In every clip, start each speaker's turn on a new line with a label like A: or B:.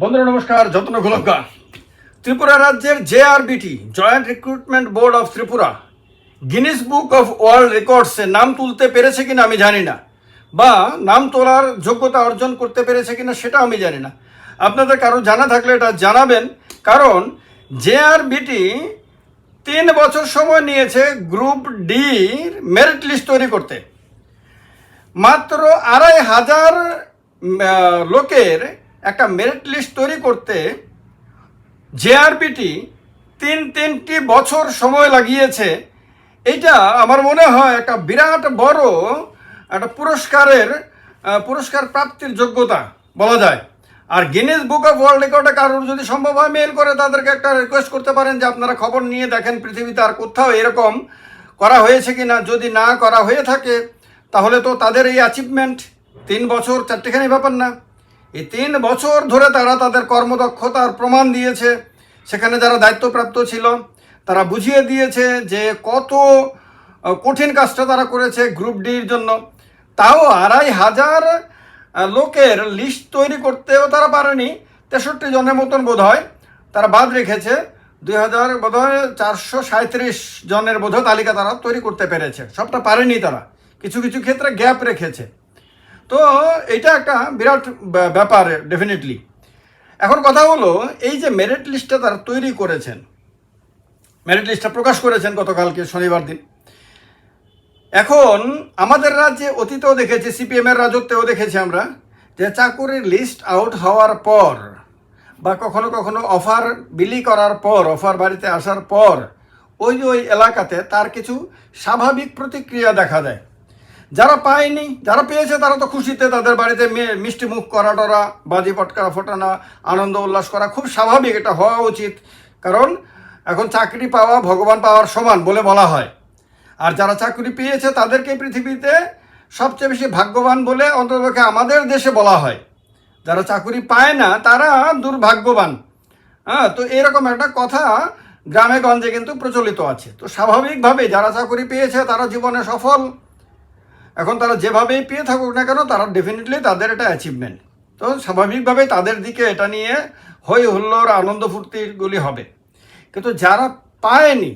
A: বন্ধুরা, নমস্কার, যত্ন গোলঙ্কা। ত্রিপুরা রাজ্যের JRBT joint recruitment board of Tripura Guinness book of world রেকর্ডসে নাম তুলতে পেরেছে কিনা আমি জানি না, বা নাম তোলার যোগ্যতা অর্জন করতে পেরেছে কিনা সেটা আমি জানি না। আপনাদের কারও জানা থাকলে এটা জানাবেন, কারণ জেআরবিটি তিন বছর সময় নিয়েছে গ্রুপ ডির মেরিট লিস্ট তৈরি করতে। মাত্র আড়াই হাজার লোকের একটা মেরিট লিস্ট তৈরি করতে জেআরবিটি তিন তিনটি বছর সময় লাগিয়েছে। এইটা আমার মনে হয় একটা বিরাট বড় একটা পুরস্কারের পুরস্কার প্রাপ্তির যোগ্যতা বলা যায়। আর গিনেস বুক অফ ওয়ার্ল্ড রেকর্ডে কারোর যদি সম্ভব হয় মেল করে তাদেরকে একটা রিকোয়েস্ট করতে পারেন যে আপনারা খবর নিয়ে দেখেন পৃথিবীতে আর কোথাও এরকম করা হয়েছে কি না যদি না করা হয়ে থাকে, তাহলে তো তাদের এই অ্যাচিভমেন্ট তিন বছর চারটেখানি ব্যাপার না। এই তিন বছর ধরে তারা তাদের কর্মদক্ষতার প্রমাণ দিয়েছে। সেখানে যারা দায়িত্বপ্রাপ্ত ছিল, তারা বুঝিয়ে দিয়েছে যে কত কঠিন কাজটা তারা করেছে গ্রুপ ডির জন্য। তাও আড়াই হাজার লোকের লিস্ট তৈরি করতেও তারা পারেনি। তেষট্টি জনের মতন বোধ হয় তারা বাদ রেখেছে। দুই হাজার বোধ হয় চারশো সাঁত্রিশ জনের বোধ তালিকা তারা তৈরি করতে পেরেছে। সবটা পারেনি তারা। কিছু কিছু ক্ষেত্রে গ্যাপ রেখেছে। তো এটা একটা বিরাট ব্যা- ব্যাপার ডেফিনেটলি এখন কথা হলো, এই যে মেরিট লিস্টটা তারা তৈরি করেছেন মেরিট লিস্টটা প্রকাশ করেছেন গতকালকে শনিবার দিন। এখন আমাদের রাজ্যে অতীতেও দেখেছি সিপিএম এর রাজত্বেও দেখেছি আমরা, যে চাকুরির লিস্ট আউট হওয়ার পর বা কখনো কখনো অফার বিলি করার পর অফার বাড়িতে আসার পর, ওই ওই এলাকাতে তার কিছু স্বাভাবিক প্রতিক্রিয়া দেখা দেয়। যারা পায়নি, যারা পেয়েছে, তারা তো খুশিতে তাদের বাড়িতে মিষ্টি মুখ করা টরা বাজি পটকা ফোটানো, আনন্দ উল্লাস করা খুব স্বাভাবিক, এটা হওয়া উচিত। কারণ এখন চাকরি পাওয়া ভগবান পাওয়ার সমান বলে বলা হয়। আর যারা চাকরি পেয়েছে, তাদেরকে পৃথিবীতে সবচেয়ে বেশি ভাগ্যবান বলে অন্ততপক্ষে আমাদের দেশে বলা হয়। যারা চাকরি পায় না, তারা দুর্ভাগ্যবান। হ্যাঁ তো এরকম একটা কথা গ্রামে গঞ্জে কিন্তু প্রচলিত আছে। তো স্বাভাবিকভাবে যারা চাকরি পেয়েছে, তারা জীবনে সফল। এখন তারা যেভাবেই পেয়ে থাকুক না কেন, তারা ডেফিনেটলি তাদের এটা অ্যাচিভমেন্ট তো স্বাভাবিকভাবে তাদের দিকে এটা নিয়ে হই হুল্লোড়, আনন্দ ফুর্তিগুলি হবে। কিন্তু যারা পায়নি,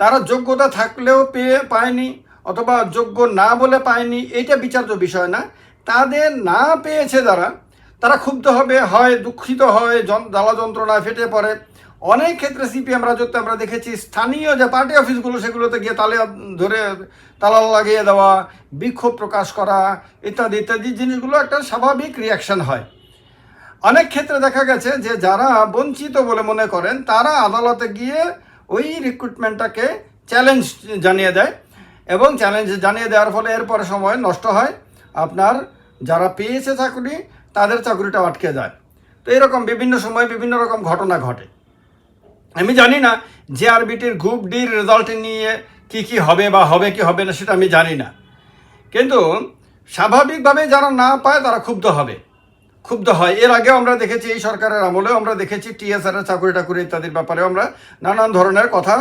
A: তারা যোগ্যতা থাকলেও পেয়ে পায়নি, অথবা যোগ্য না বলে পায়নি এটা বিচার্য বিষয় না। তাদের না পেয়েছে যারা, তারা ক্ষুব্ধ হবে, হয় দুঃখিত হয় জ্বালা যন্ত্রণায় ফেটে পড়ে। অনেক ক্ষেত্রে সিপিএম রাজত্বে আমরা দেখেছি স্থানীয় যে পার্টি অফিসগুলো সেগুলোতে গিয়ে তালে ধরে তালা লাগিয়ে দেওয়া, বিক্ষোভ প্রকাশ করা, ইত্যাদি ইত্যাদি জিনিসগুলো একটা স্বাভাবিক রিয়াকশন হয়। অনেক ক্ষেত্রে দেখা গেছে যে যারা বঞ্চিত বলে মনে করেন, তারা আদালতে গিয়ে ওই রিক্রুটমেন্টটাকে চ্যালেঞ্জ জানিয়ে দেয় এবং চ্যালেঞ্জ জানিয়ে দেওয়ার ফলে এরপরে সময় নষ্ট হয়। আপনার যারা পেয়েছে চাকরি, তাদের চাকরিটা আটকে যায়। তো এরকম বিভিন্ন সময় বিভিন্ন রকম ঘটনা ঘটে। আমি জানি না যে আরবিটির গ্রুপ ডির রেজাল্ট নিয়ে কি কি হবে বা হবে কি হবে না সেটা আমি জানি না। কিন্তু স্বাভাবিকভাবে যারা না পায় তারা ক্ষুব্ধ হবে। ক্ষুব্ধ হয়। এর আগেও আমরা দেখেছি এই সরকারের আমলেও আমরা দেখেছি টিএসআর চাকরি টাকুরি ইত্যাদির ব্যাপারেও আমরা নানান ধরনের কথা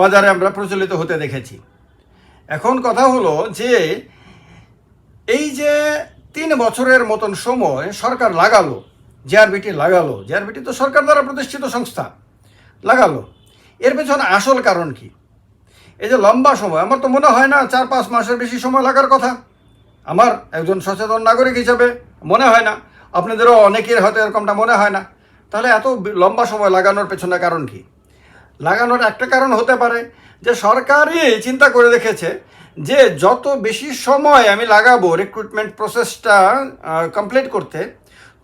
A: বাজারে আমরা প্রচলিত হতে দেখেছি। এখন কথা হলো যে এই যে তিন বছরের মতন সময় সরকার লাগালো জেআরবিটি লাগালো। জেআরবিটি তো সরকার দ্বারা প্রতিষ্ঠিত সংস্থা। লাগালো। এর পেছনে আসল কারণ কি? এই যে লম্বা সময়, আমার তো মনে হয় না চার পাঁচ মাসের বেশি সময় লাগার কথা। আমার একজন সচেতন নাগরিক হিসাবে মনে হয় না। আপনাদেরও অনেকের হয়তো এরকমটা মনে হয় না। তাহলে এত লম্বা সময় লাগানোর পেছনে কারণ কি? লাগানোর একটা কারণ হতে পারে যে সরকারই চিন্তা করে রেখেছে যে যত বেশি সময় আমি লাগাবো রিক্রুটমেন্ট প্রসেসটা কমপ্লিট করতে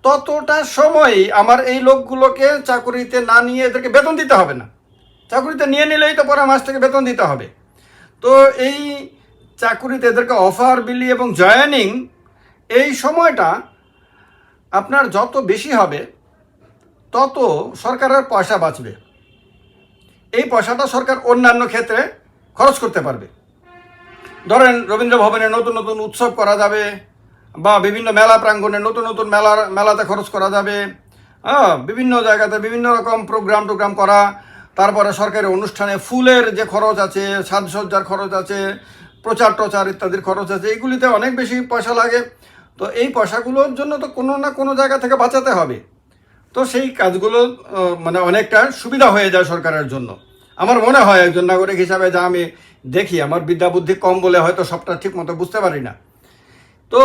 A: ততটা সময় আমার এই লোকগুলোকে চাকরিতে না নিয়ে এদেরকে বেতন দিতে হবে না। চাকরিতে নিয়ে নিলেই তো পরে মাস থেকে বেতন দিতে হবে। তো এই চাকুরিতে এদেরকে অফার বিলি এবং জয়েনিং এই সময়টা আপনার যত বেশি হবে, তত সরকারের পয়সা বাঁচবে। এই পয়সাটা সরকার অন্যান্য ক্ষেত্রে খরচ করতে পারবে। ধরেন রবীন্দ্র ভবনে নতুন নতুন উৎসব করা যাবে বা বিভিন্ন মেলা প্রাঙ্গণে নতুন নতুন মেলার, মেলাতে খরচ করা যাবে। হ্যাঁ বিভিন্ন জায়গাতে বিভিন্ন রকম প্রোগ্রাম টোগ্রাম করা। তারপরে সরকারি অনুষ্ঠানে ফুলের যে খরচ আছে, সাজসজ্জার খরচ আছে, প্রচার টচার ইত্যাদির খরচ আছে, এগুলিতে অনেক বেশি পয়সা লাগে। তো এই পয়সাগুলোর জন্য তো কোনো না কোনো জায়গা থেকে বাঁচাতে হবে। তো সেই কাজগুলো মানে অনেকটা সুবিধা হয়ে যায় সরকারের জন্য। আমার মনে হয় একজন নাগরিক হিসাবে যা আমি দেখি, আমার বিদ্যা বুদ্ধি কম বলে হয়তো সবটা ঠিক মতো বুঝতে পারি না। তো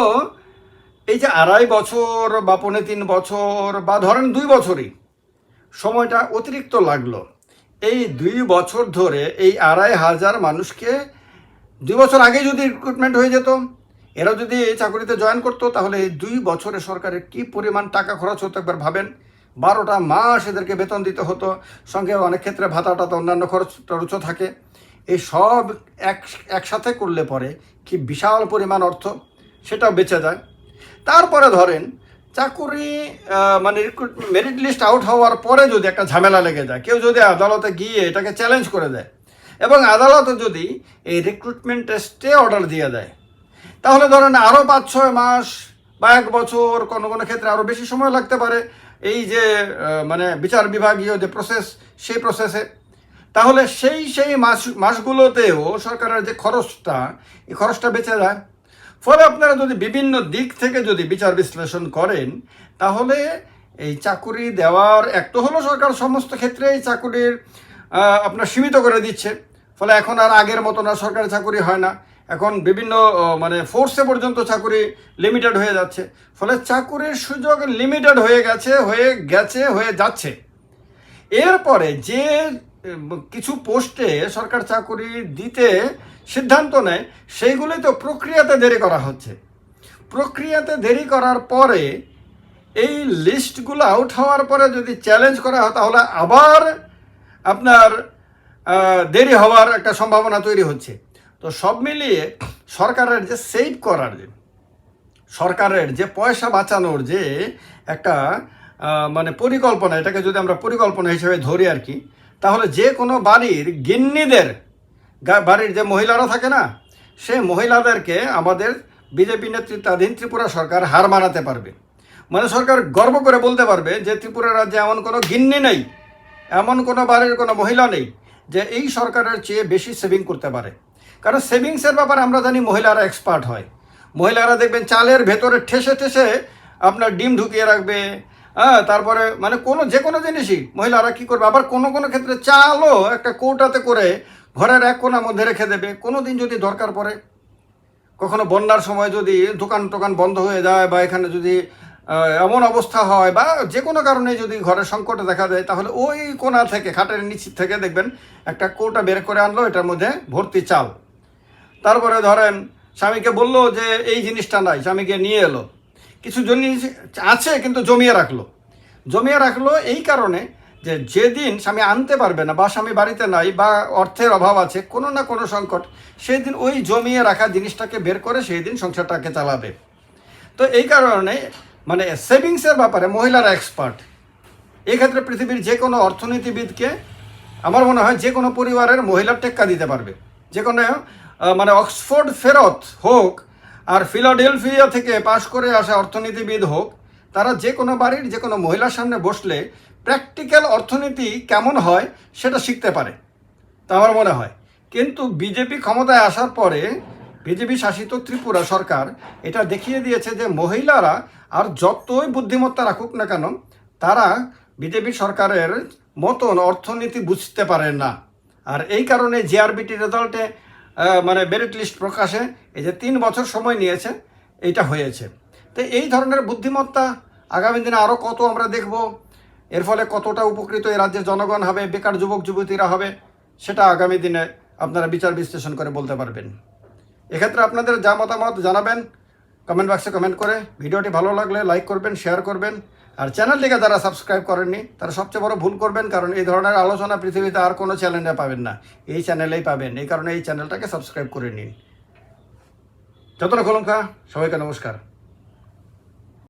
A: এই যে আড়াই বছর বা পৌনে তিন বছর বা ধরেন দুই বছরই সময়টা অতিরিক্ত লাগল, এই দুই বছর ধরে এই আড়াই হাজার মানুষকে দুই বছর আগে যদি রিক্রুটমেন্ট হয়ে যেত, এরা যদি এই চাকরিতে জয়েন করতো, তাহলে এই দুই বছরে সরকারের কি পরিমাণ টাকা খরচ হতো একবার ভাবেন? বারোটা মাস এদেরকে বেতন দিতে হতো, সঙ্গে অনেক ক্ষেত্রে ভাতা টাতা অন্যান্য খরচ টরচও থাকে। এই সব এক, একসাথে করলে পরে কি বিশাল পরিমাণ অর্থ? সেটাও বেঁচে যায় তারপরে ধরেন, চাকুরি মানে মেরিট লিস্ট আউট হওয়ার পরে যদি একটা ঝামেলা লেগে যায়, কেউ যদি আদালতে গিয়ে এটাকে চ্যালেঞ্জ করে দেয় এবং আদালতে যদি এই রিক্রুটমেন্টে স্টে অর্ডার দিয়ে দেয়, তাহলে ধরেন আরও পাঁচ ছয় মাস বা এক বছর কোনো কোনো ক্ষেত্রে আরও বেশি সময় লাগতে পারে। এই যে মানে বিচার বিভাগীয় যে প্রসেস সেই প্রসেসে তাহলে সেই সেই মাস, মাসগুলোতেও সরকারের যে খরচটা, এই খরচটা বেঁচে যায় ফলে আপনারা যদি বিভিন্ন দিক থেকে যদি বিচার বিশ্লেষণ করেন, তাহলে এই চাকুরি দেওয়ার এক তো হলো সরকার সমস্ত ক্ষেত্রে এই চাকুরির আপনার সীমিত করে দিচ্ছে। ফলে এখন আর আগের মতো না, সরকারি চাকুরি হয় না। এখন বিভিন্ন মানে ফোর্সে পর্যন্ত চাকুরি লিমিটেড হয়ে যাচ্ছে। ফলে চাকুরির সুযোগ লিমিটেড হয়ে গেছে হয়ে গেছে, হয়ে যাচ্ছে। এরপরে যে কিছু পোস্টে সরকার চাকুরি দিতে সিদ্ধান্ত নেয় সেইগুলি তো প্রক্রিয়াতে দেরি করা হচ্ছে। প্রক্রিয়াতে দেরি করার পরে এই লিস্টগুলো আউট হওয়ার পরে যদি চ্যালেঞ্জ করা হয়, তাহলে আবার আপনার দেরি হওয়ার একটা সম্ভাবনা তৈরি হচ্ছে। তো সব মিলিয়ে সরকারের যে সেভ করার যে, সরকারের যে পয়সা বাঁচানোর যে একটা মানে পরিকল্পনা, এটাকে যদি আমরা পরিকল্পনা হিসেবে ধরি আর কি তাহলে যে কোনো বাড়ির গিন্নিদের বাড়ির যে মহিলারা থাকে না, সে মহিলাদেরকে আমাদের বিজেপি নেতৃত্বাধীন ত্রিপুরা সরকার হার মানাতে পারবে। মানে সরকার গর্ব করে বলতে পারবে যে ত্রিপুরা রাজ্যে এমন কোনো গিন্নি নেই, এমন কোনো বাড়ির কোনো মহিলা নেই যে এই সরকারের চেয়ে বেশি সেভিং করতে পারে। কারণ সেভিংসের ব্যাপারে আমরা জানি মহিলারা এক্সপার্ট হয়। মহিলারা দেখবেন চালের ভেতরে ঠেসে ঠেসে আপনার ডিম ঢুকিয়ে রাখবে হ্যাঁ তারপরে মানে কোনো, যে কোনো জিনিসই মহিলারা কি করবে? আবার কোনো কোনো ক্ষেত্রে চালও একটা কৌটাতে করে ঘরের এক কোণার মধ্যে রেখে দেবে। কোনো দিন যদি দরকার পড়ে, কখনো বন্যার সময় যদি দোকান টোকান বন্ধ হয়ে যায় বা এখানে যদি এমন অবস্থা হয় বা যে কোনো কারণে যদি ঘরের সংকটে দেখা দেয়, তাহলে ওই কোণা থেকে, খাটের নিচ থেকে দেখবেন একটা কৌটা বের করে আনলো, এটার মধ্যে ভর্তি চাল। তারপরে ধরেন, স্বামীকে বলল যে, এই জিনিসটা নাই। স্বামীকে নিয়ে এলো। কিছু জিনিস আছে, কিন্তু জমিয়ে রাখল। জমিয়ে রাখল এই কারণে যে যেদিন স্বামী আনতে পারবে না বা স্বামী বাড়িতে নাই বা অর্থের অভাব আছে, কোনো না কোনো সংকট সেই দিন ওই জমিয়ে রাখা জিনিসটাকে বের করে সেই দিন সংসারটাকে চালাবে। তো এই কারণে মানে সেভিংসের ব্যাপারে মহিলারা এক্সপার্ট। এই ক্ষেত্রে পৃথিবীর যে কোনো অর্থনীতিবিদকে আমার মনে হয় যে কোনো পরিবারের মহিলার টেক্কা দিতে পারবে। যে কোনো মানে অক্সফোর্ড ফেরত হোক আর ফিলাডেলফিয়া থেকে পাশ করে আসা অর্থনীতিবিদ হোক, তারা যে কোনো বাড়ির যে কোনো মহিলার সামনে বসলে প্র্যাকটিক্যাল অর্থনীতি কেমন হয় সেটা শিখতে পারে। তা আমার মনে হয়। কিন্তু বিজেপি ক্ষমতায় আসার পরে বিজেপি শাসিত ত্রিপুরা সরকার এটা দেখিয়ে দিয়েছে যে মহিলারা আর যতই বুদ্ধিমত্তা রাখুক না কেন, তারা বিজেপি সরকারের মতন অর্থনীতি বুঝতে পারে না। আর এই কারণে জিআরবিটি রেজাল্টে মানে মেরিট লিস্ট প্রকাশে এই যে তিন বছর সময় নিয়েছে এটা হয়েছে। তো এই ধরনের বুদ্ধিমত্তা আগামী দিনে আরও কত আমরা দেখব? এর ফলে কতটা উপকৃত এই রাজ্যের জনগণ হবে, বেকার যুবক, যুবতীরা হবে, সেটা আগামী দিনে আপনারা বিচার বিশ্লেষণ করে বলতে পারবেন। এক্ষেত্রে আপনাদের যা মতামত জানাবেন কমেন্ট বক্সে কমেন্ট করে, ভিডিওটি ভালো লাগলে লাইক করবেন শেয়ার করবেন। আর চ্যানেলটিকে যারা সাবস্ক্রাইব করেননি, তারা সবচেয়ে বড় ভুল করবেন, কারণ এই ধরনের আলোচনা পৃথিবীতে আর কোনো চ্যানেলে পাবেন না। এই চ্যানেলেই পাবেন, এই কারণে এই চ্যানেলটাকে সাবস্ক্রাইব করে নিন। যতটা খোলঙ্কা সবাইকে নমস্কার।